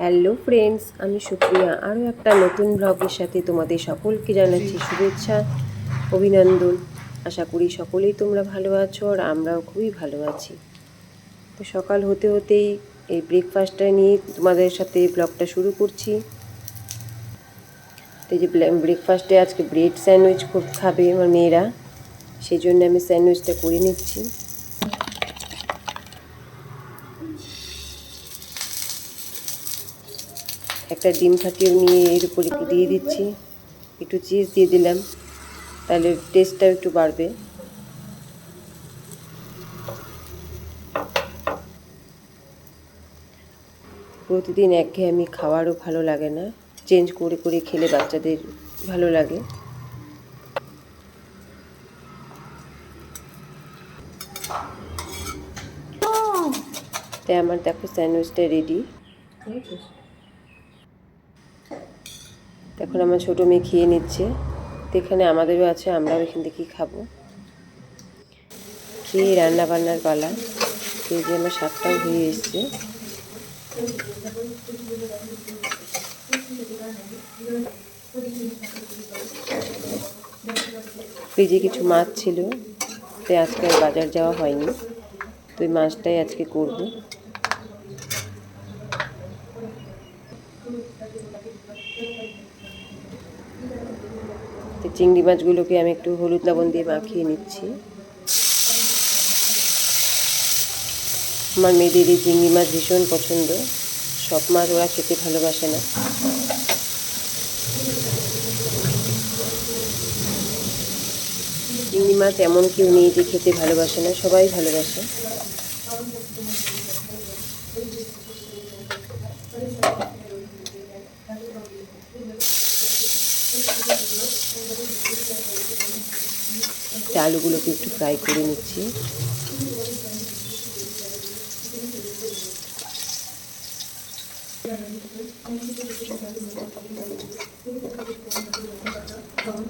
Hello friends, আমি সুপ্রিয়া। আরও একটা নতুন ব্লগের সাথে তোমাদের সকলকে জানাচ্ছি শুভেচ্ছা, অভিনন্দন। আশা করি সকলেই তোমরা ভালো আছো আর আমরাও খুবই ভালো আছি। তো সকাল হতে হতেই এই ব্রেকফাস্টটা নিয়ে তোমাদের সাথে ব্লগটা শুরু করছি। তো যে ব্রেকফাস্টে আজকে ব্রেড স্যান্ডউইচ খুব খাবে আমার মেয়েরা সেই জন্য আমি স্যান্ডউইচটা করে নিচ্ছি। একটা ডিম ফাটিয়ে নিয়ে এর উপর একটু দিয়ে দিচ্ছি। একটু চিজ দিয়ে দিলাম। তাহলে টেস্টটা একটু বাড়বে। প্রতিদিন একঘেয়েমি খাওয়ারও ভালো লাগে না। চেঞ্জ করে করে খেলে বাচ্চাদের ভালো লাগে। তাই আমার দেখো স্যান্ডউইচটা রেডি এখন আমার ছোটো মেয়ে খেয়ে নিচ্ছে। তো এখানে আমাদেরও আছে, আমরাও এখান থেকে খাব। খেয়ে রান্না বান্নার পালা? সেই যে আমার শাকটাও হয়ে এসছে। ফ্রিজে কিছু মাছ ছিল, তাই আজকে আর বাজার যাওয়া হয়নি। তো ওই মাছটাই আজকে করব। চিংড়ি মাছগুলোকে আমি একটু হলুদ লবণ দিয়ে মাখিয়ে নিচ্ছি। আমার মেয়েদের এই চিংড়ি মাছ ভীষণ পছন্দ। সব মাছ ওরা খেতে ভালোবাসে না। চিংড়ি মাছ এমন কেউ নেই যে খেতে ভালোবাসে না, সবাই ভালোবাসে। আলুগুলোকে একটু ফ্রাই করে নিচ্ছি।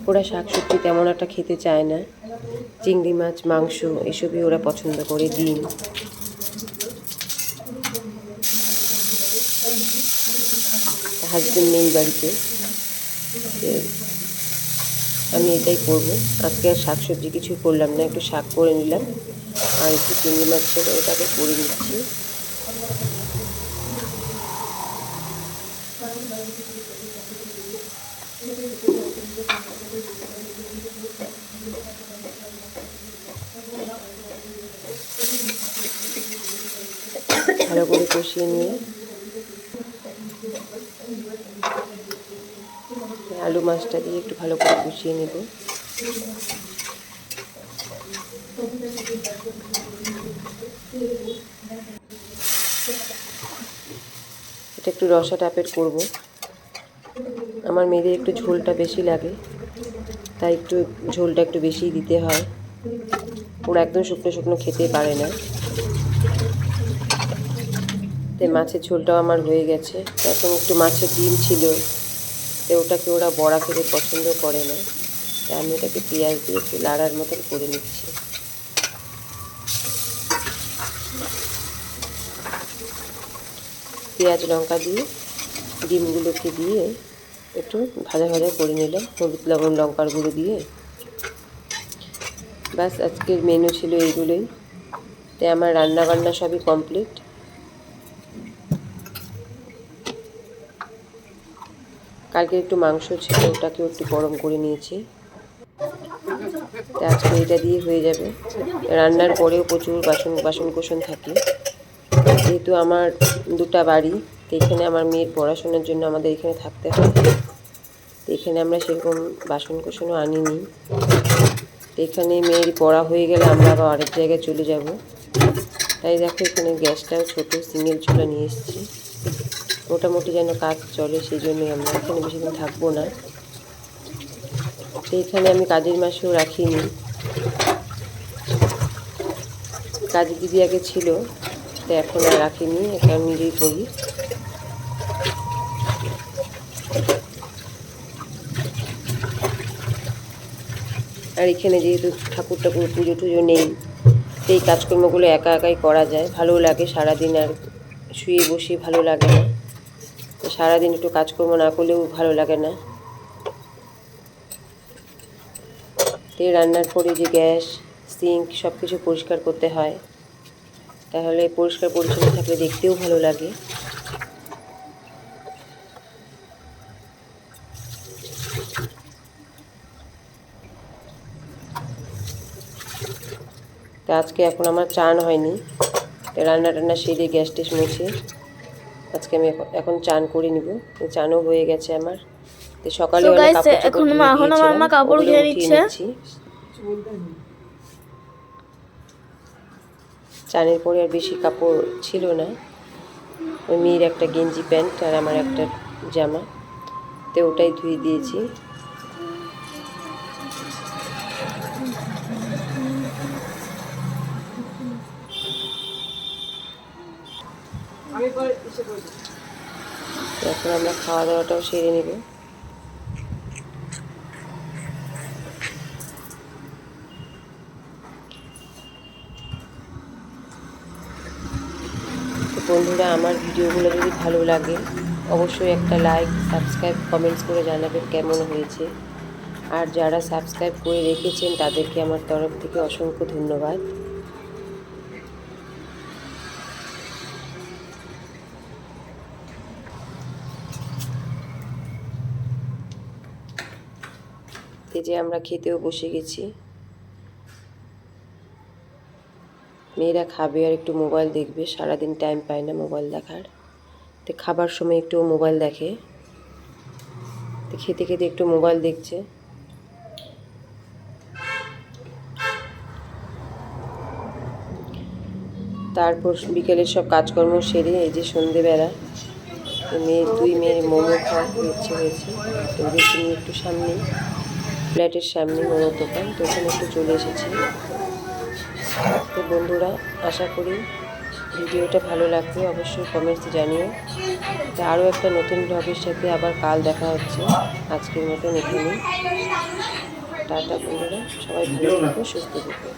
ওরা শাকসবজি তেমন একটা খেতে চায় না। চিংড়ি মাছ, মাংস এসবই ওরা পছন্দ করে ডিম। হাজবেন্ড নেই বাড়িতে। আমি এটাই করব। আজকে আর শাক সবজি কিছুই করলাম না, একটু শাক করে নিলাম। আর একটু চিংড়ি মাছ ছিল, ওটাকে করে নিচ্ছি। ভালো করে কষিয়ে নিয়ে আলু মাছটা দিয়ে একটু ভালো করে কষিয়ে নেব। এটা একটু রসা টাইপের করব। আমার মেয়েদের একটু ঝোলটা বেশি লাগে, তাই একটু ঝোলটা একটু বেশি দিতে হয়। ওরা একদম শুকনো শুকনো খেতে পারে না। তাই মাছের ঝোলটাও আমার হয়ে গেছে। এখন একটু মাছের ডিম ছিল, তো ওটাকে ওরা বড়া খেতে পছন্দ করে না। তাই আমি ওটাকে পেঁয়াজ দিয়ে একটু লাড়ার মতন করে নিচ্ছি। পেঁয়াজ লঙ্কা দিয়ে ডিমগুলোকে দিয়ে একটু ভাজা ভাজা করে নিলাম, হলুদ লবণ, লঙ্কার গুঁড়ো দিয়ে। ব্যাস, আজকের মেনু ছিল এইগুলোই। তাই আমার রান্না বান্না সবই কমপ্লিট কালকে একটু মাংস ছিল, ওটাকেও একটু গরম করে নিয়েছি। আজকে এটা দিয়ে হয়ে যাবে। রান্নার পরেও প্রচুর বাসন বাসন কোসন থাকে। যেহেতু আমার দুটা বাড়ি, তো এখানে আমার মেয়ের পড়াশোনার জন্য আমাদের এখানে থাকতে হয়। তো এখানে আমরা সেরকম বাসন কোসনও আনিনি। তো এখানে মেয়ের পড়া হয়ে গেলে আমরা আবার আরেক জায়গায় চলে যাব। তাই দেখো এখানে গ্যাসটাও ছোটো, সিঙ্গেল চুলা নিয়ে এসেছি। মোটামুটি যেন কাজ চলে সেই জন্যই আমরা এখানে বেশি দিন থাকব না। তো এখানে আমি কাজের মাসেও রাখিনি। কাজের দিদি আগে ছিল, তো এখন আর রাখিনি এখন নিজেই করি। আর এখানে যেহেতু ঠাকুর ঠাকুর পুজো টুজো নেই সেই কাজকর্মগুলো একা একাই করা যায়। ভালো লাগে সারাদিন আর শুয়ে বসে ভালো লাগে না। তো সারাদিন একটু কাজকর্ম না করলেও ভালো লাগে না। তো রান্নার পরে যে গ্যাস, সিঙ্ক সব কিছু পরিষ্কার করতে হয়। তাহলে পরিষ্কার পরিচ্ছন্ন থাকলে দেখতেও ভালো লাগে। আজকে এখন আমার চান হয়নি। রান্না টান্না সেরে গ্যাস টেস মুছে। আজকে আমি এখন- চান করে নিব। চানও হয়ে গেছে আমার। তো সকালে এখন এখন আমার মা কাপড় ধুয়ে নিচ্ছে। চানের পরে আর বেশি কাপড় ছিল না। ওই মেয়ের একটা গেঞ্জি প্যান্ট আর আমার একটা জামা। তো ওটাই ধুয়ে দিয়েছি। এখন আমরা খাওয়া দাওয়াটাও সেরে নেব। বন্ধুরা, আমার ভিডিওগুলো যদি ভালো লাগে, অবশ্যই একটা লাইক সাবস্ক্রাইব কমেন্টস করে জানাবেন কেমন হয়েছে। আর যারা সাবস্ক্রাইব করে রেখেছেন, তাদেরকে আমার তরফ থেকে অসংখ্য ধন্যবাদ। এই যে আমরা খেতেও বসে গেছি। মেয়েরা খাবে আর একটু মোবাইল দেখবে, সারাদিন টাইম পায় না মোবাইল দেখার। তো খাবার সময় একটু মোবাইল দেখে। তো খেতে খেতে একটু মোবাইল দেখছে। তারপর বিকেলের সব কাজকর্ম সেরে এই যে সন্ধেবেলা মেয়ে, দুই মেয়ের মোমো খাওয়ার ইচ্ছে হয়েছে। তো ওদেরকে নিয়ে একটু সামনে ফ্ল্যাটের সামনে মোমোর দোকান, তো ওখানে একটু চলে এসেছি। তো বন্ধুরা, আশা করি ভিডিওটা ভালো লাগবে, অবশ্যই কমেন্টসে জানিও। তো আরও একটা নতুন ব্লগের সাথে আবার কাল দেখা হচ্ছে, আজকের মতন এখানে টাটা বন্ধুরা, সবাই ভালো থাকো, সুস্থ থাকো।